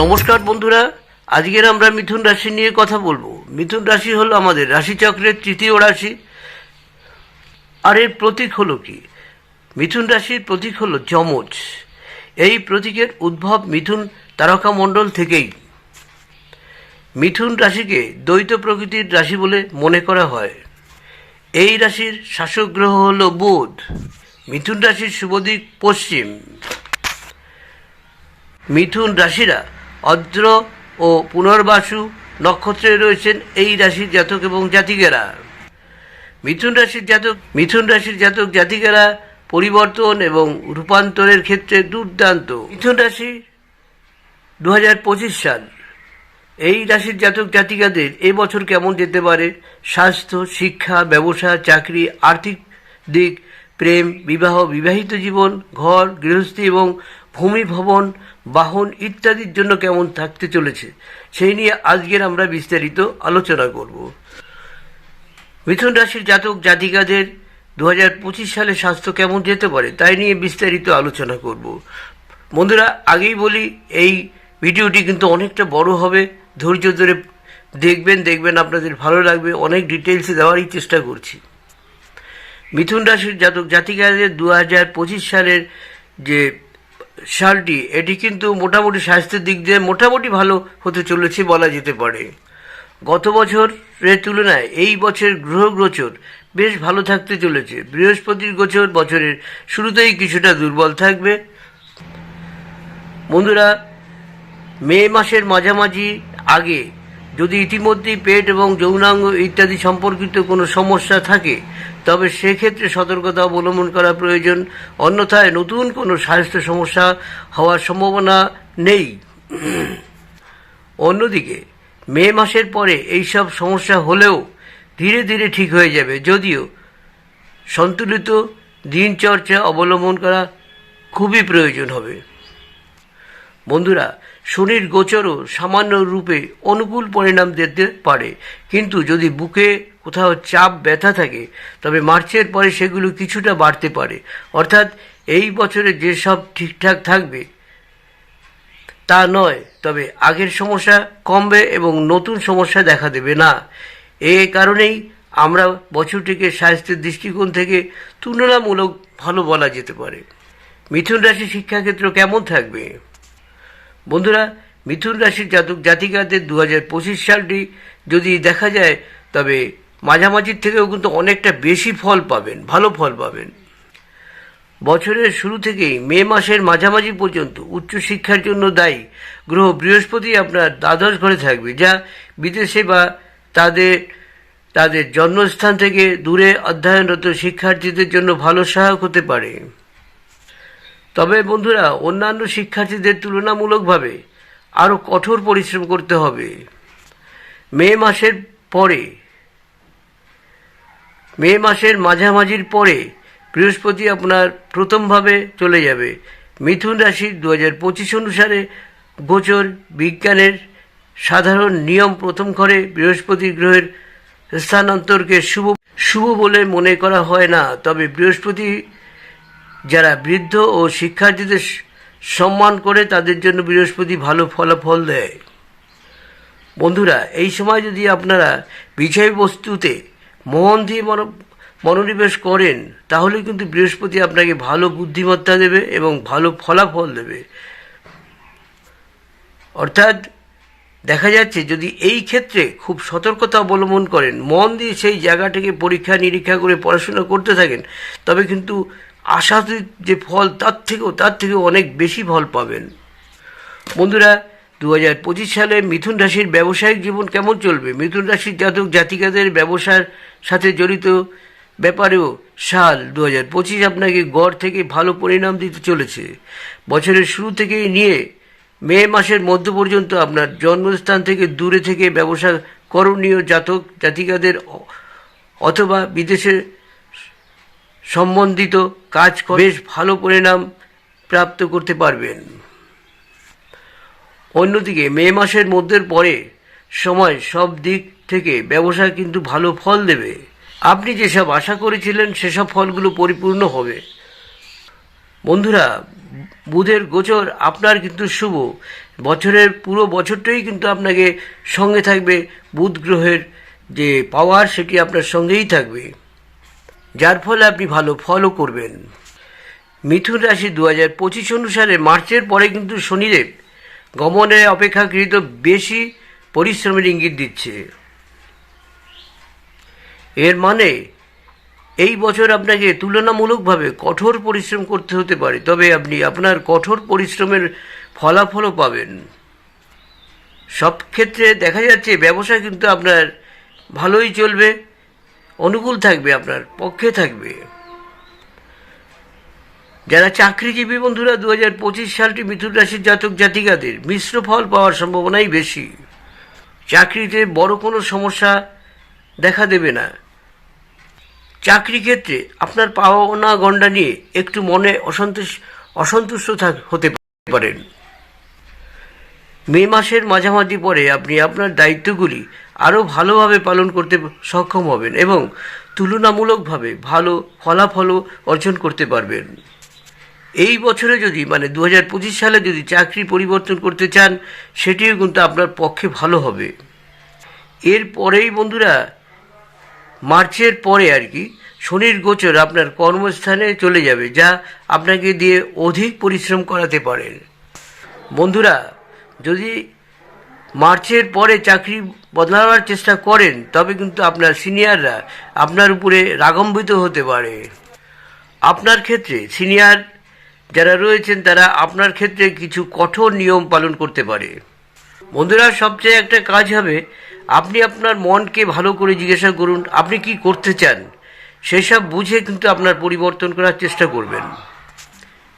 নমস্কার বন্ধুরা, আজকের আমরা মিথুন রাশি নিয়ে কথা বলব। মিথুন রাশি হলো আমাদের রাশিচক্রের তৃতীয় রাশি। আর এর প্রতীক হলো কি? মিথুন রাশির প্রতীক হলো যমজ। এই প্রতীকের উদ্ভব মিথুন তারকা মণ্ডল থেকেই। মিথুন রাশিকে দ্বৈত প্রকৃতির রাশি বলে মনে করা হয়। এই রাশির শাসক গ্রহ হল বুধ। মিথুন রাশির শুভদিক পশ্চিম। মিথুন রাশিরা অদ্র ও পুনর্বাসু নক্ষত্রে রয়েছেন এই রাশির জাতক এবং জাতিকেরা। মিথুন রাশির জাতক, মিথুন রাশির জাতক, জাতিকেরা পরিবর্তন এবং রূপান্তরের ক্ষেত্রে দুর্দান্ত। মিথুন রাশি দু পঁচিশ সাল। এই রাশির জাতক, জাতিকাদের এবছর কেমন যেতে পারে? স্বাস্থ্য, শিক্ষা, ব্যবসা, চাকরি, আর্থিক দিক প্রেম, বিবাহ, বিবাহিত জীবন, ঘর, গৃহস্থী এবং ভূমি ভবন, বাহন ইত্যাদির জন্য কেমন থাকতে চলেছে, সেই নিয়ে আজকের আমরা বিস্তারিত আলোচনা করব। মিথুন রাশির জাতক জাতিকাদের দু হাজার পঁচিশ সালে স্বাস্থ্য কেমন যেতে পারে, তাই নিয়ে বিস্তারিত আলোচনা করব। বন্ধুরা, আগেই বলি, এই ভিডিওটি কিন্তু অনেকটা বড় হবে। ধৈর্য ধরে দেখবেন দেখবেন আপনাদের ভালো লাগবে। অনেক ডিটেলসে দেওয়ারই চেষ্টা করছি। মিথুন রাশির জাতক জাতিকাদের দু হাজার পঁচিশ সালের যে সালটি, এটি কিন্তু মোটামুটি স্বাস্থ্যের দিক দিয়ে মোটামুটি ভালো হতে চলেছে বলা যেতে পারে। গত বছরের তুলনায় এই বছর গ্রহ গোচর বেশ ভালো থাকতে চলেছে। বৃহস্পতির গোচর বছরের শুরুতেই কিছুটা দুর্বল থাকবে। বন্ধুরা, মে মাসের মাঝামাঝি আগে যদি ইতিমধ্যেই পেট এবং যৌনাঙ্গ ইত্যাদি সম্পর্কিত কোনো সমস্যা থাকে তবে সেক্ষেত্রে সতর্কতা অবলম্বন করা প্রয়োজন। অন্যথায় নতুন কোনো স্বাস্থ্য সমস্যা হওয়ার সম্ভাবনা নেই। অন্যদিকে, মে মাসের পরে এইসব সমস্যা হলেও ধীরে ধীরে ঠিক হয়ে যাবে। যদিও সন্তুলিত দিনচর্চা অবলম্বন করা খুবই প্রয়োজন হবে। বন্ধুরা, শনির গোচরও সামান্য রূপে অনুকূল পরিণাম দিতে পারে। কিন্তু যদি বুকে কোথাও চাপ, ব্যথা থাকে, তবে মার্চের পরে সেগুলো কিছুটা বাড়তে পারে। অর্থাৎ এই বছরে যেসব ঠিকঠাক থাকবে, তা নয়, তবে আগের সমস্যা কমবে এবং নতুন সমস্যা দেখা দেবে না। এ কারণেই আমরা বছরটিকে স্বাস্থ্যের দৃষ্টিকোণ থেকে তুলনামূলক ভালো বলা যেতে পারে। মিথুন রাশি শিক্ষাক্ষেত্র কেমন থাকবে? বন্ধুরা, মিথুন রাশির জাতক জাতিকাদের দু হাজার পঁচিশ সালটি যদি দেখা যায়, তবে মাঝামাঝির থেকেও কিন্তু অনেকটা বেশি ফল পাবেন, ভালো ফল পাবেন। বছরের শুরু থেকেই মে মাসের মাঝামাঝি পর্যন্ত উচ্চশিক্ষার জন্য দায়ী গ্রহ বৃহস্পতি আপনার দ্বাদশ ঘরে থাকবে, যা বিদেশে বা তাদের তাদের জন্মস্থান থেকে দূরে অধ্যয়নরত শিক্ষার্থীদের জন্য ভালো সহায়ক হতে পারে। তবে বন্ধুরা, অন্যান্য শিক্ষার্থীদের তুলনামূলকভাবে আরও কঠোর পরিশ্রম করতে হবে। মে মাসের পরে মে মাসের মাঝামাঝির পরে বৃহস্পতি আপনার প্রথমভাবে চলে যাবে। মিথুন রাশির দু হাজার পঁচিশ অনুসারে গোচর বিজ্ঞানের সাধারণ নিয়ম প্রথম ঘরে বৃহস্পতি গ্রহের স্থানান্তরকে শুভ শুভ বলে মনে করা হয় না। তবে বৃহস্পতি যারা বৃদ্ধ ও শিক্ষার্থীদের সম্মান করে তাদের জন্য বৃহস্পতি ভালো ফলাফল দেয়। বন্ধুরা, এই সময় যদি আপনারা বিষয়বস্তুতে মন দিয়ে মন, মনোনিবেশ করেন তাহলে কিন্তু বৃহস্পতি আপনাকে ভালো বুদ্ধিমত্তা দেবে এবং ভালো ফলাফল দেবে। অর্থাৎ দেখা যাচ্ছে যদি এই ক্ষেত্রে খুব সতর্কতা অবলম্বন করেন, মন দিয়ে সেই জায়গাটাকে পরীক্ষা নিরীক্ষা করে পড়াশোনা করতে থাকেন, তবে কিন্তু আশাতীত যে ফল তার থেকেও তার থেকেও অনেক বেশি ফল পাবেন। বন্ধুরা দু হাজার পঁচিশ সালে মিথুন রাশির ব্যবসায়িক জীবন কেমন চলবে? মিথুন রাশির জাতক, জাতিকাদের ব্যবসার সাথে জড়িত ব্যাপারেও সাল দু হাজার পঁচিশ আপনাকে গড় থেকে ভালো পরিণাম দিতে চলেছে। বছরের শুরু থেকেই নিয়ে মে মাসের মধ্য পর্যন্ত আপনার জন্মস্থান থেকে দূরে থেকে ব্যবসা করণীয় জাতক, জাতিকাদের অথবা বিদেশে সম্বন্ধিত কাজ বেশ ভালো পরিণাম প্রাপ্ত করতে পারবেন। অন্যদিকে মে মাসের মধ্যের পরে সময় সব দিক থেকে ব্যবসা কিন্তু ভালো ফল দেবে। আপনি যেসব আশা করেছিলেন সেসব ফলগুলো পরিপূর্ণ হবে। বন্ধুরা, বুধের গোচর আপনার কিন্তু শুভ। বছরের পুরো বছরটাই কিন্তু আপনাকে সঙ্গে থাকবে। বুধ গ্রহের যে পাওয়ার সেটি আপনার সঙ্গেই থাকবে। যার ফলে আপনি ভালো ফলও করবেন। মিথুন রাশি দু হাজার পঁচিশ অনুসারে মার্চের পরে কিন্তু শনিদেব গমনে অপেক্ষাকৃত বেশি পরিশ্রমের ইঙ্গিত দিচ্ছে। এর মানে এই বছর আপনাকে তুলনামূলকভাবে কঠোর পরিশ্রম করতে হতে পারে, তবে আপনি আপনার কঠোর পরিশ্রমের ফলাফলও পাবেন। সব ক্ষেত্রে দেখা যাচ্ছে ব্যবসা কিন্তু আপনার ভালোই চলবে, অনুকূল থাকবে, আপনার পক্ষে থাকবে। যারা চাকরিজীবী বন্ধুরা দু হাজার পঁচিশ সালটি মিথুন রাশির জাতক জাতিকাদের, মিশ্র ফল পাওয়ার সম্ভাবনাই বেশি। চাকরিতে বড় কোনো সমস্যা দেখা দেবে না। চাকরি ক্ষেত্রে আপনার পাওনা গণ্ডা নিয়ে একটু মনে অসন্তোষ অসন্তুষ্ট হতে পারেন। মে মাসের মাঝামাঝি পরে আপনি আপনার দায়িত্বগুলি আরও ভালোভাবে পালন করতে সক্ষম হবেন এবং তুলনামূলকভাবে ভালো ফলাফলও অর্জন করতে পারবেন। এই বছরে যদি মানে দু হাজার পঁচিশ সালে যদি চাকরি পরিবর্তন করতে চান, সেটিও কিন্তু আপনার পক্ষে ভালো হবে। এর পরেই বন্ধুরা, মার্চের পরে আর কি, শনির গোচর আপনার কর্মস্থানে চলে যাবে, যা আপনাকে দিয়ে অধিক পরিশ্রম করাতে পারেন। বন্ধুরা, যদি মার্চের পরে চাকরি বদলাবার চেষ্টা করেন, তবে কিন্তু আপনার সিনিয়ররা আপনার উপরে রাগম্বিত হতে পারে। আপনার ক্ষেত্রে সিনিয়র যারা রয়েছেন তারা আপনার ক্ষেত্রে কিছু কঠোর নিয়ম পালন করতে পারে। বন্ধুরা, সবচেয়ে একটা কাজ হবে, আপনি আপনার মনকে ভালো করে জিজ্ঞাসা করুন, আপনি কি করতে চান? সেসব বুঝে কিন্তু আপনার পরিবর্তন করার চেষ্টা করবেন।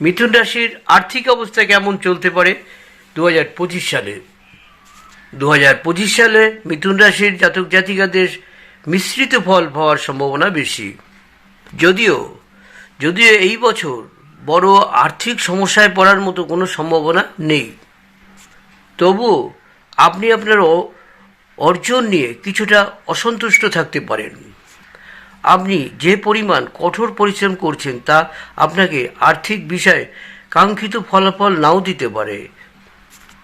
মিথুন রাশির আর্থিক অবস্থা কেমন চলতে পারে? দু হাজার পঁচিশ সালে। দু হাজার পঁচিশ সালে মিথুন রাশির জাতক জাতিকাদের মিশ্রিত ফল পাওয়ার সম্ভাবনা বেশি। যদিও যদিও এই বছর বড় আর্থিক সমস্যায় পড়ার মতো কোনো সম্ভাবনা নেই। তবুও আপনি আপনার অর্জন নিয়ে কিছুটা অসন্তুষ্ট থাকতে পারেন। আপনি যে পরিমাণ কঠোর পরিশ্রম করছেন তা আপনাকে আর্থিক বিষয়ে কাঙ্ক্ষিত ফলাফল নাও দিতে পারে।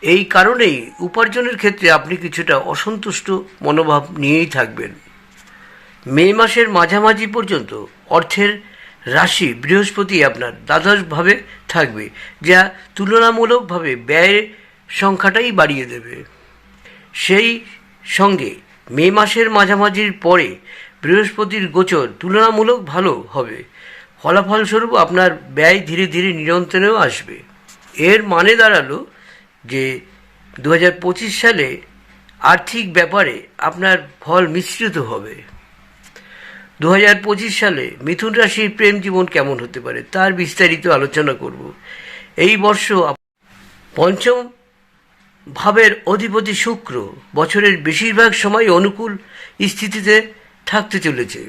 এই কারণেই উপার্জনের ক্ষেত্রে আপনি কিছুটা অসন্তুষ্ট মনোভাব নিয়েই থাকবেন। মে মাসের মাঝামাঝি পর্যন্ত অর্থের রাশি বৃহস্পতি আপনার দ্বাদশভাবে থাকবে, যা তুলনামূলকভাবে ব্যয়ের সংখ্যাটাই বাড়িয়ে দেবে। সেই সঙ্গে মে মাসের মাঝামাঝির পরে বৃহস্পতির গোচর তুলনামূলক ভালো হবে। ফলাফলস্বরূপ আপনার ব্যয় ধীরে ধীরে নিয়ন্ত্রণেও আসবে। এর মানে দাঁড়াল যে দু হাজার পঁচিশ সালে আর্থিক ব্যাপারে আপনার ফল মিশ্রিত হবে। দু হাজার পঁচিশ সালে মিথুন রাশির প্রেম জীবন কেমন হতে পারে তার বিস্তারিত আলোচনা করব। এই বর্ষ পঞ্চম ভাবের অধিপতি শুক্র বছরের বেশিরভাগ সময় অনুকূল স্থিতিতে থাকতে চলেছে।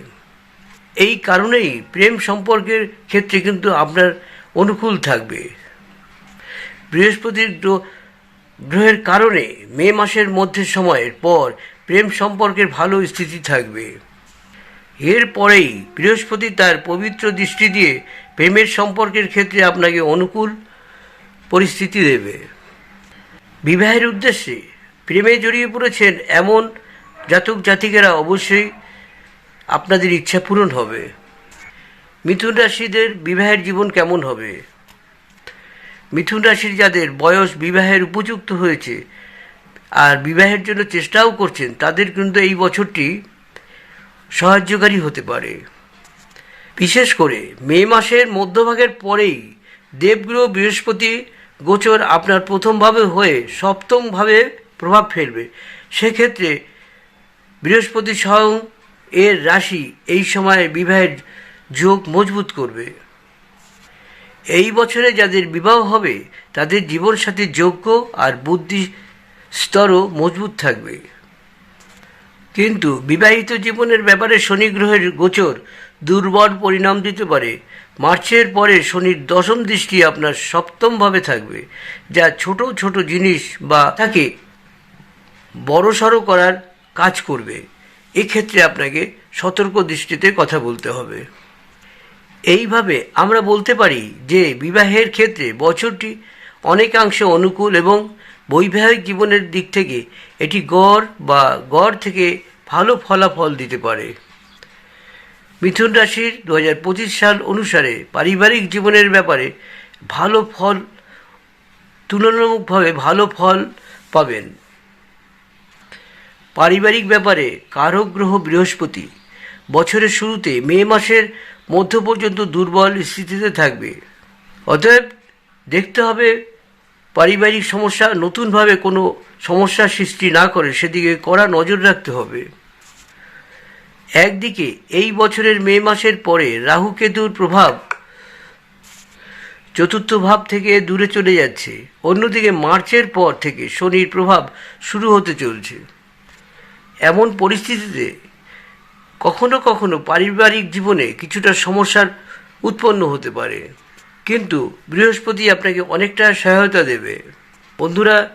এই কারণেই প্রেম সম্পর্কের ক্ষেত্রে কিন্তু আপনার অনুকূল থাকবে। বৃহস্পতির গ্রহের কারণে মে মাসের মধ্যে সময়ের পর প্রেম সম্পর্কের ভালো স্থিতি থাকবে। এরপরেই বৃহস্পতি তার পবিত্র দৃষ্টি দিয়ে প্রেমের সম্পর্কের ক্ষেত্রে আপনাকে অনুকূল পরিস্থিতি দেবে। বিবাহের উদ্দেশ্যে প্রেমে জড়িয়ে পড়েছেন এমন জাতক জাতিকেরা অবশ্যই আপনাদের ইচ্ছা পূরণ হবে। মিথুন রাশিদের বিবাহের জীবন কেমন হবে? মিথুন রাশির যাদের বয়স বিবাহের উপযুক্ত হয়েছে আর বিবাহের জন্য চেষ্টাও করছেন, তাদের কিন্তু এই বছরটি সাহায্যকারী হতে পারে। বিশেষ করে মে মাসের মধ্যভাগের পরেই দেবগ্রহ বৃহস্পতি গোচর আপনার প্রথমভাবে হয়ে সপ্তমভাবে প্রভাব ফেলবে। সেক্ষেত্রে বৃহস্পতি স্বয়ং এর রাশি এই সময় বিবাহের যোগ মজবুত করবে। এই বছরে যাদের বিবাহ হবে, তাদের জীবনসাথী যোগ্য আর বুদ্ধি স্তরও মজবুত থাকবে। কিন্তু বিবাহিত জীবনের ব্যাপারে শনি গ্রহের গোচর দুর্বল পরিণাম দিতে পারে। মার্চের পরে শনির দশম দৃষ্টি আপনার সপ্তমভাবে থাকবে, যা ছোট ছোট জিনিস বা তাকে বড়সড় করার কাজ করবে। এক্ষেত্রে আপনাকে সতর্ক দৃষ্টিতে কথা বলতে হবে। এইভাবে আমরা বলতে পারি যে বিবাহের ক্ষেত্রে বছরটি অনেকাংশে অনুকূল এবং বৈবাহিক জীবনের দিক থেকে এটি গড় বা গড় থেকে ভালো ফলাফল দিতে পারে। মিথুন রাশির দু হাজার পঁচিশ সাল অনুসারে পারিবারিক জীবনের ব্যাপারে ভালো ফল, তুলনামূলকভাবে ভালো ফল পাবেন। পারিবারিক ব্যাপারে কারক গ্রহ বৃহস্পতি, বছরের শুরুতে মে মাসের মধ্য পর্যন্ত দুর্বল স্থিতিতে থাকবে। অতএব দেখতে হবে পারিবারিক সমস্যা নতুনভাবে কোনো সমস্যার সৃষ্টি না করে সেদিকে কড়া নজর রাখতে হবে। একদিকে এই বছরের মে মাসের পরে রাহু কেতুর প্রভাব, চতুর্থ ভাব থেকে দূরে চলে যাচ্ছে। অন্যদিকে মার্চের পর থেকে শনির প্রভাব শুরু হতে চলছে। এমন পরিস্থিতিতে কখনো কখনো পারিবারিক জীবনে কিছুটা সমস্যার উৎপন্ন হতে পারে। কিন্তু বৃহস্পতি আপনাকে অনেকটা সহায়তা দেবে। বন্ধুরা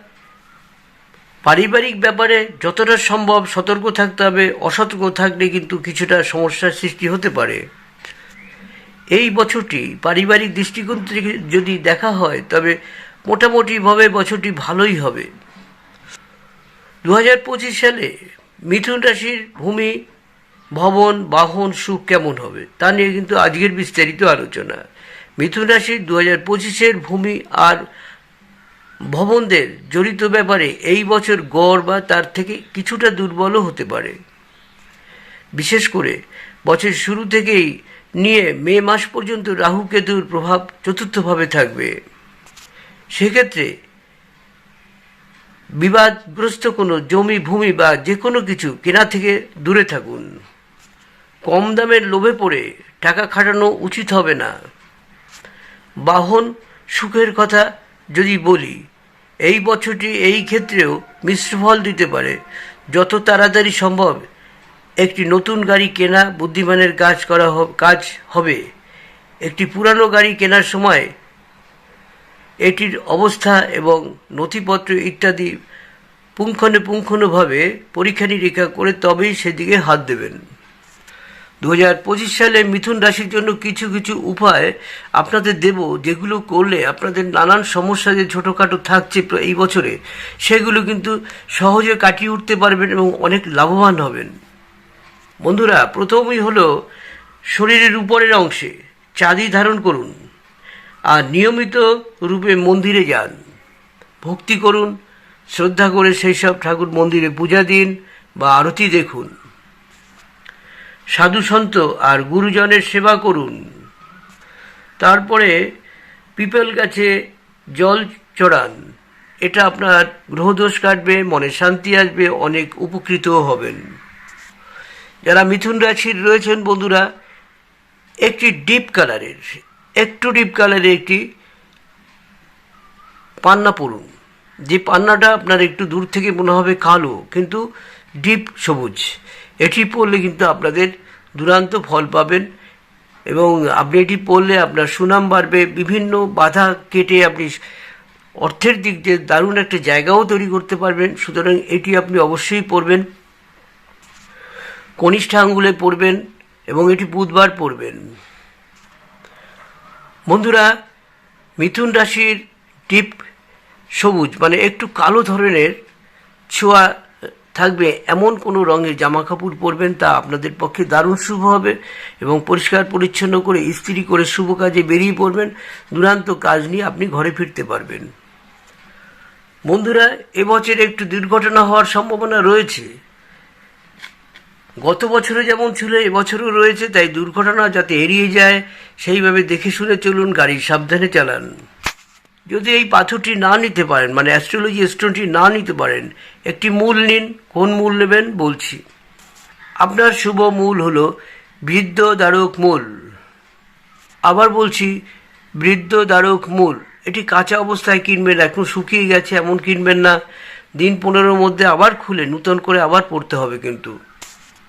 পারিবারিক ব্যাপারে যতটা সম্ভব সতর্ক থাকতে হবে, অসতর্ক থাকলে কিন্তু কিছুটা সমস্যার সৃষ্টি হতে পারে। এই বছরটি পারিবারিক দৃষ্টিকোণ থেকে যদি দেখা হয়, তবে মোটামুটিভাবে বছরটি ভালোই হবে। দু হাজার পঁচিশ সালে মিথুন রাশির ভূমি, ভবন, বাহন, সুখ কেমন হবে, তা নিয়ে কিন্তু আজকের বিস্তারিত আলোচনা। মিথুন রাশির দু হাজার পঁচিশের ভূমি আর ভবনদের জড়িত ব্যাপারে এই বছর গড় বা তার থেকে কিছুটা দুর্বলও হতে পারে। বিশেষ করে বছরের শুরু থেকেই নিয়ে মে মাস পর্যন্ত রাহু কেতুর প্রভাব চতুর্থভাবে থাকবে। সেক্ষেত্রে বিবাদগ্রস্ত কোনো জমি, ভূমি বা যে কোনো কিছু কেনা থেকে দূরে থাকুন। কম দামের লোভে পড়ে টাকা খাটানো উচিত হবে না। বাহন সুখের কথা যদি বলি, এই বছরটি এই ক্ষেত্রেও মিশ্র ফল দিতে পারে। যত তাড়াতাড়ি সম্ভব একটি নতুন গাড়ি কেনা বুদ্ধিমানের কাজ করা কাজ হবে। একটি পুরানো গাড়ি কেনার সময় এটির অবস্থা এবং নথিপত্র ইত্যাদি পুঙ্খানুপুঙ্খানুভাবে পরীক্ষা নিরীক্ষা করে তবেই সেদিকে হাত দেবেন। দু হাজার পঁচিশ সালে মিথুন রাশির জন্য কিছু কিছু উপায় আপনাদের দেব, যেগুলো করলে আপনাদের নানান সমস্যা যে ছোটোখাটো থাকছে এই বছরে, সেগুলো কিন্তু সহজে কাটিয়ে উঠতে পারবেন এবং অনেক লাভবান হবেন। বন্ধুরা, প্রথমই হলো শরীরের উপরের অংশে চাঁদি ধারণ করুন আর নিয়মিত রূপে মন্দিরে যান। ভক্তি করুন, শ্রদ্ধা করে সেই সব ঠাকুর মন্দিরে পূজা দিন বা আরতি দেখুন। সাধু সন্ত আর গুরুজনের সেবা করুন। তারপরে পিপল গাছে জল চড়ান। এটা আপনার গ্রহদোষ কাটবে, মনে শান্তি আসবে, অনেক উপকৃতও হবেন। যারা মিথুন রাশির রয়েছেন বন্ধুরা, একটি ডিপ কালারের, একটু ডিপ কালারের একটি পান্না পড়ুন যে পান্নাটা আপনার একটু দূর থেকে মনে হবে কালো, কিন্তু ডিপ সবুজ। এটি পড়লে কিন্তু আপনাদের দুরান্ত ফল পাবেন এবং আপনি এটি পড়লে আপনার সুনাম বাড়বে, বিভিন্ন বাধা কেটে আপনি অর্থের দিক দিয়ে দারুণ একটা জায়গাও তৈরি করতে পারবেন। সুতরাং এটি আপনি অবশ্যই পড়বেন, কনিষ্ঠা আঙ্গুলে পড়বেন এবং এটি বুধবার পড়বেন। বন্ধুরা, মিথুন রাশির টিপ সবুজ মানে একটু কালো ধরনের ছোঁয়া থাকবে এমন কোনো রঙের জামা কাপড় পরবেন তা আপনাদের পক্ষে দারুণ শুভ হবে এবং পরিষ্কার, পরিচ্ছন্ন করে ইস্ত্রি করে শুভ কাজে বেরিয়ে পড়বেন। দুরান্ত কাজ নিয়ে আপনি ঘরে ফিরতে পারবেন। বন্ধুরা, এবছর একটু দুর্ঘটনা হওয়ার সম্ভাবনা রয়েছে। গত বছরে যেমন ছিল, এবছরও রয়েছে, তাই দুর্ঘটনা যাতে এড়িয়ে যায়, সেইভাবে দেখে শুনে চলুন, গাড়ি সাবধানে চালান। যদি এই পাথরটি না নিতে পারেন মানে অ্যাস্ট্রোলজি স্টোনটি না নিতে পারেন, একটি মূল নিন, কোন মূল নেবেন বলছি। আপনার শুভ মূল হল বৃদ্ধ দ্বারক মূল। আবার বলছি, বৃদ্ধ দ্বারক মূল, এটি কাঁচা অবস্থায় কিনবেন, এখন শুকিয়ে গেছে, এমন কিনবেন না। দিন পনেরোর মধ্যে আবার খুলে, নূতন করে আবার পড়তে হবে কিন্তু।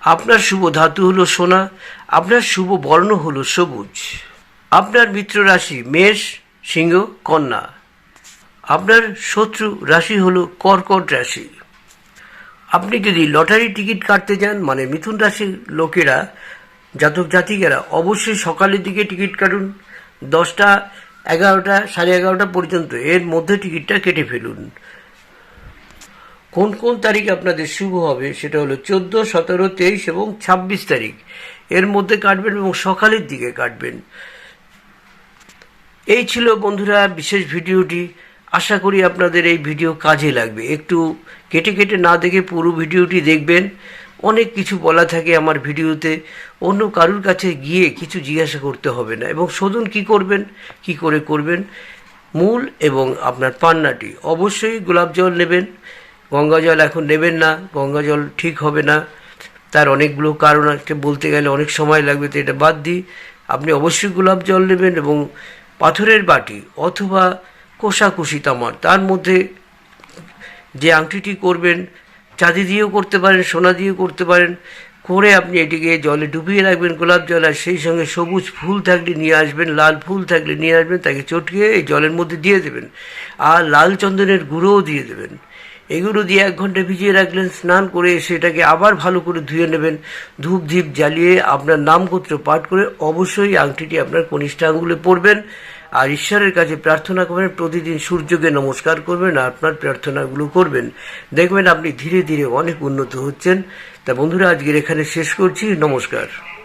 আপনার শুভ ধাতু হলো সোনা, আপনার শুভ বর্ণ হলো সবুজ। আপনার মিত্র রাশি মেষ সিংহ, কন্যা। আপনার শত্রু রাশি হল কর্কট রাশি। আপনি যদি লটারি টিকিট কাটতে যান মানে মিথুন রাশির লোকেরা, জাতক জাতিকেরা, অবশ্যই সকালের দিকে টিকিট কাটুন। দশটা, এগারোটা, সাড়ে এগারোটা পর্যন্ত এর মধ্যে টিকিটটা কেটে ফেলুন। কোন কোন তারিখ আপনাদের শুভ হবে সেটা হলো চোদ্দ, সতেরো, তেইশ এবং ছাব্বিশ তারিখ। এর মধ্যে কাটবেন এবং সকালের দিকে কাটবেন। এই ছিল বন্ধুরা বিশেষ ভিডিওটি। আশা করি আপনাদের এই ভিডিও কাজে লাগবে। একটু কেটে কেটে না দেখে পুরো ভিডিওটি দেখবেন। অনেক কিছু বলা থাকে আমার ভিডিওতে। অন্য কারুর কাছে গিয়ে কিছু জিজ্ঞাসা করতে হবে না। এবং শোধন কি করবেন, কি করে করবেন? মূল এবং আপনার পান্নাটি। অবশ্যই গোলাপ জল নেবেন। গঙ্গা জল এখন নেবেন না। গঙ্গা জল ঠিক হবে না। তার অনেকগুলো কারণ আছে। বলতে গেলে অনেক সময় লাগবে, তো এটা বাদ দিই। আপনি অবশ্যই গোলাপ জল নেবেন এবং পাথরের বাটি অথবা কোষাকুষি তামার তার মধ্যে যে আংটিটি করবেন, চাঁদি দিয়েও করতে পারেন, সোনা দিয়েও করতে পারেন, করে আপনি এটিকে জলে ডুবিয়ে রাখবেন গোলাপ জল, আর সেই সঙ্গে সবুজ ফুল থাকলে নিয়ে আসবেন, লাল ফুল থাকলে নিয়ে আসবেন, তাকে চটকে এই জলের মধ্যে দিয়ে দেবেন। আর লাল চন্দনের গুঁড়োও দিয়ে দেবেন। এগুলো দিয়ে এক ঘণ্টা ভিজিয়ে রাখলেন, স্নান করে সেটাকে আবার ভালো করে ধুয়ে নেবেন। ধূপ ধীপ জ্বালিয়ে আপনার নামগোত্র পাঠ করে অবশ্যই আংটিটি আপনার কনিষ্ঠ আঙ্গুলে পরবেন। আর ঈশ্বরের কাছে প্রার্থনা করবেন, প্রতিদিন সূর্যকে নমস্কার করবেন আর আপনার প্রার্থনাগুলো করবেন। দেখবেন আপনি ধীরে ধীরে অনেক উন্নত হচ্ছেন। তা বন্ধুরা, আজকের এখানে শেষ করছি। নমস্কার।